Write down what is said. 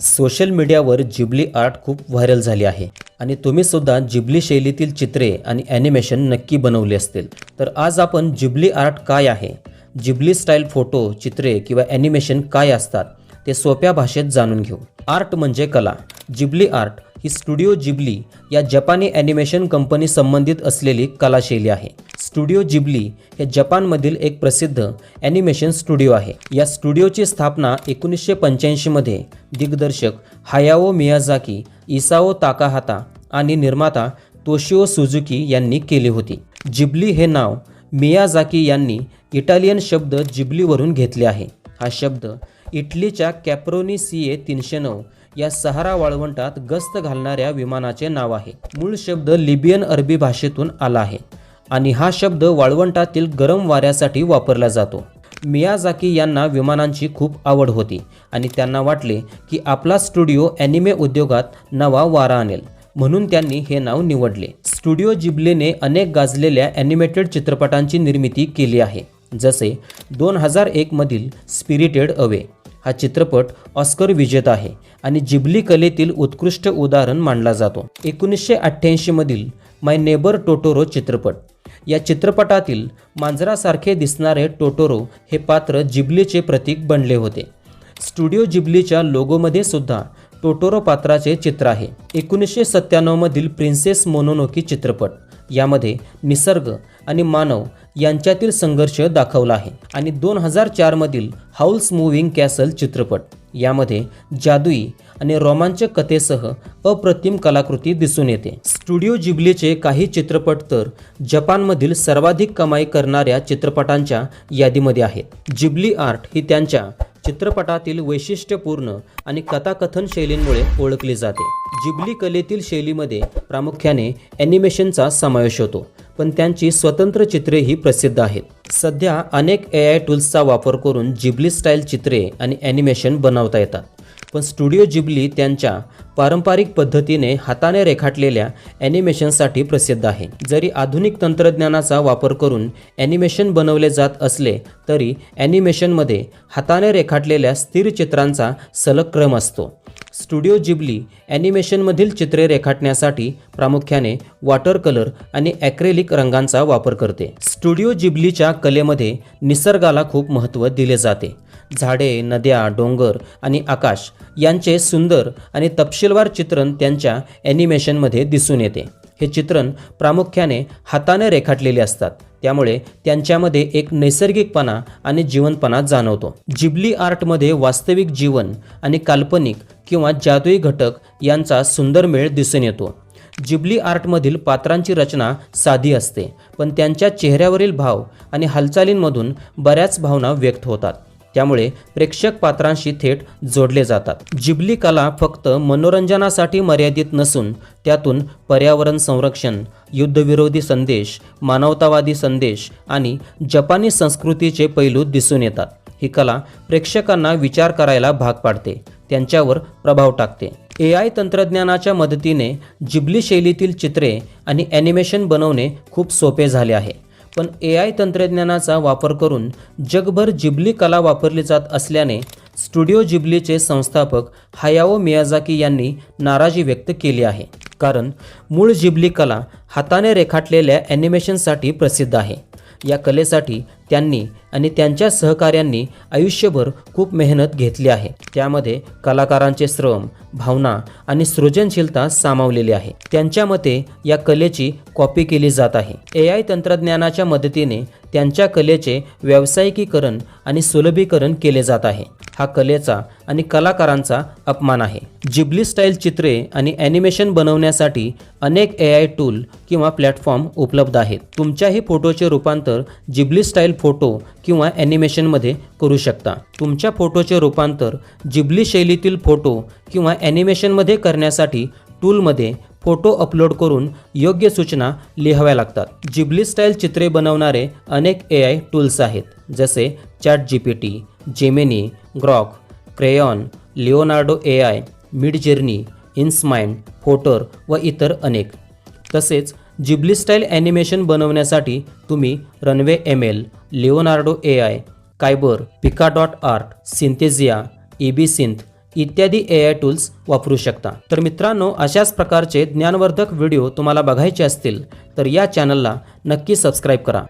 Social मीडियावर Ghibli art खूप viral झाली आहे. आणि तुम्ही सुद्धा जिबली शैलीतील चित्रे आणि ॲनिमेशन नक्की बनवली असतील. तर आज आपण जिबली आर्ट काय आहे? जिबली स्टाईल फोटो चित्रे किंवा ॲनिमेशन काय असतात? ते सोप्या भाषेत जाणून घेऊ. आर्ट म्हणजे कला. जिबली आर्ट ही स्टुडिओ जिबली या जपानी ॲनिमेशन कंपनी संबंधित असलेली कलाशैली आहे. स्टुडिओ जिबली हे जपानमधील एक प्रसिद्ध ॲनिमेशन स्टुडिओ आहे. या स्टुडिओची स्थापना एकोणीसशे पंच्याऐंशीमध्ये दिग्दर्शक हायाओ मियाझाकी इसाओ ताकाहाता आणि निर्माता तोशिओ सुझुकी यांनी केली होती. जिबली हे नाव मियाझाकी यांनी इटालियन शब्द जिबलीवरून घेतले आहे. हा शब्द इटलीच्या कॅप्रोनी सी ए तीनशे नऊ या सहारा वाळवंटात गस्त घालणाऱ्या विमानाचे नाव आहे. मूळ शब्द लिबियन अरबी भाषेतून आला आहे. आणि हा शब्द वाळवंटातील गरम वाऱ्यासाठी वापरला जातो. मियाझाकी यांना विमानांची खूप आवड होती आणि त्यांना वाटले की आपला स्टुडिओ ॲनिमे उद्योगात नवा वारा आणेल. म्हणून त्यांनी हे नाव निवडले. स्टुडिओ जिबलेने अनेक गाजलेल्या ॲनिमेटेड चित्रपटांची निर्मिती केली आहे जसे दोन हजार एकमधील स्पिरिटेड अवे. हा चित्रपट ऑस्कर विजेता आहे आणि जिबली कलेतील उत्कृष्ट उदाहरण मानला जातो. एकोणीसशे अठ्ठ्याऐंशीमधील माय नेबर टोटोरो चित्रपट. या चित्रपटातील मांजरासारखे दिसणारे टोटोरो हे पात्र जिबलीचे प्रतीक बनले होते. स्टुडिओ जिबलीच्या लोगोमध्ये सुद्धा टोटोरो पात्राचे चित्र आहे. एकोणीसशे सत्त्याण्णवमधील प्रिन्सेस मोनोनोकी चित्रपट यामध्ये निसर्ग आणि मानव यांच्यातील संघर्ष दाखवला आहे. आणि दोन हजार चारमधील हाऊस मूव्हिंग कॅसल चित्रपट यामध्ये जादुई आणि रोमांचक कथेसह अप्रतिम कलाकृती दिसून येते. स्टुडिओ जिबलीचे काही चित्रपट तर जपानमधील सर्वाधिक कमाई करणाऱ्या चित्रपटांच्या यादीमध्ये आहेत. जिबली आर्ट ही त्यांच्या चित्रपटातील वैशिष्ट्यपूर्ण आणि कथाकथन शैलींमुळे ओळखली जाते. जिबली कलेतील शैलीमध्ये प्रामुख्याने ॲनिमेशनचा समावेश होतो पण त्यांची स्वतंत्र चित्रेही प्रसिद्ध आहेत. सध्या अनेक ए आय टूल्सचा वापर करून जिबली स्टाईल चित्रे आणि ॲनिमेशन बनवता येतात. पण स्टुडिओ जिबली त्यांच्या पारंपरिक पद्धतीने हाताने रेखाटलेल्या ॲनिमेशनसाठी प्रसिद्ध आहे. जरी आधुनिक तंत्रज्ञानाचा वापर करून ॲनिमेशन बनवले जात असले तरी ॲनिमेशनमध्ये हाताने रेखाटलेल्या स्थिर चित्रांचा सलग क्रम असतो. स्टुडिओ जिबली ॲनिमेशनमधील चित्रे रेखाटण्यासाठी प्रामुख्याने वॉटर कलर आणि ॲक्रेलिक रंगांचा वापर करते. स्टुडिओ जिबलीच्या कलेमध्ये निसर्गाला खूप महत्त्व दिले जाते. झाडे नद्या डोंगर आणि आकाश यांचे सुंदर आणि तपशीलवार चित्रण त्यांच्या ॲनिमेशनमध्ये दिसून येते. हे चित्रण प्रामुख्याने हाताने रेखाटलेले असतात. त्यामुळे त्यांच्यामध्ये एक नैसर्गिकपणा आणि जीवनपणा जाणवतो. जिबली आर्टमध्ये वास्तविक जीवन आणि काल्पनिक किंवा जादुई घटक यांचा सुंदर मेळ दिसून येतो. जिबली आर्टमधील पात्रांची रचना साधी असते पण त्यांच्या चेहऱ्यावरील भाव आणि हालचालींमधून बऱ्याच भावना व्यक्त होतात. त्यामुळे प्रेक्षक पात्रांशी थेट जोडले जातात. जिबली कला फक्त मनोरंजनासाठी मर्यादित नसून त्यातून पर्यावरण संरक्षण युद्धविरोधी संदेश मानवतावादी संदेश आणि जपानी संस्कृतीचे पैलू दिसून येतात. ही कला प्रेक्षकांना विचार करायला भाग पाडते त्यांच्यावर प्रभाव टाकते. ए आय तंत्रज्ञानाच्या मदतीने जिबली शैलीतील चित्रे आणि ॲनिमेशन बनवणे खूप सोपे झाले आहे. पण ए आय तंत्रज्ञानाचा वापर करून जगभर जिबली कला वापरली जात असल्याने स्टुडिओ जिबलीचे संस्थापक हायाओ मियाझाकी यांनी नाराजी व्यक्त केली आहे. कारण मूळ जिबली कला हाताने रेखाटलेल्या ॲनिमेशनसाठी प्रसिद्ध आहे. या कलेसाठी त्यांनी आणि त्यांच्या सहकाऱ्यांनी आयुष्यभर खूप मेहनत घेतली आहे. त्यामध्ये कलाकारांचे श्रम भावना आणि सृजनशीलता सामावलेली आहे. त्यांच्या मते या कलेची कॉपी केली जात आहे. ए आय तंत्रज्ञानाच्या मदतीने त्यांच्या कलेचे व्यावसायिकीकरण आणि सुलभीकरण केले जात आहे. हा कलेचा आणि कलाकारांचा अपमान आहे. जिबली स्टाईल चित्रे आणि ॲनिमेशन बनवण्यासाठी अनेक ए आय टूल किंवा प्लॅटफॉर्म उपलब्ध आहेत. तुमच्याही फोटोचे रूपांतर जिबली स्टाईल फोटो किंवा ॲनिमेशनमध्ये करू शकता. तुमच्या फोटोचे रूपांतर जिबली शैलीतील फोटो किंवा ॲनिमेशनमध्ये करण्यासाठी टूलमध्ये फोटो अपलोड करून योग्य सूचना लिहाव्या लागतात. जिबली स्टाईल चित्रे बनवणारे अनेक ए आय टूल्स आहेत जसे chat G P T Gemini Grok Crayon Leonardo A I Midjourney Insmind Fotor व इतर अनेक. तसेच जिबली स्टाईल ॲनिमेशन बनवण्यासाठी तुम्ही Runway M L Leonardo A I Kaiber Pika dot art Synthesia EB Synth इत्यादी A I tools वापरू शकता. तर मित्रांनो अशाच प्रकारचे ज्ञानवर्धक व्हिडिओ तुम्हाला बघायचे असतील तर या चॅनलला नक्की सबस्क्राईब करा.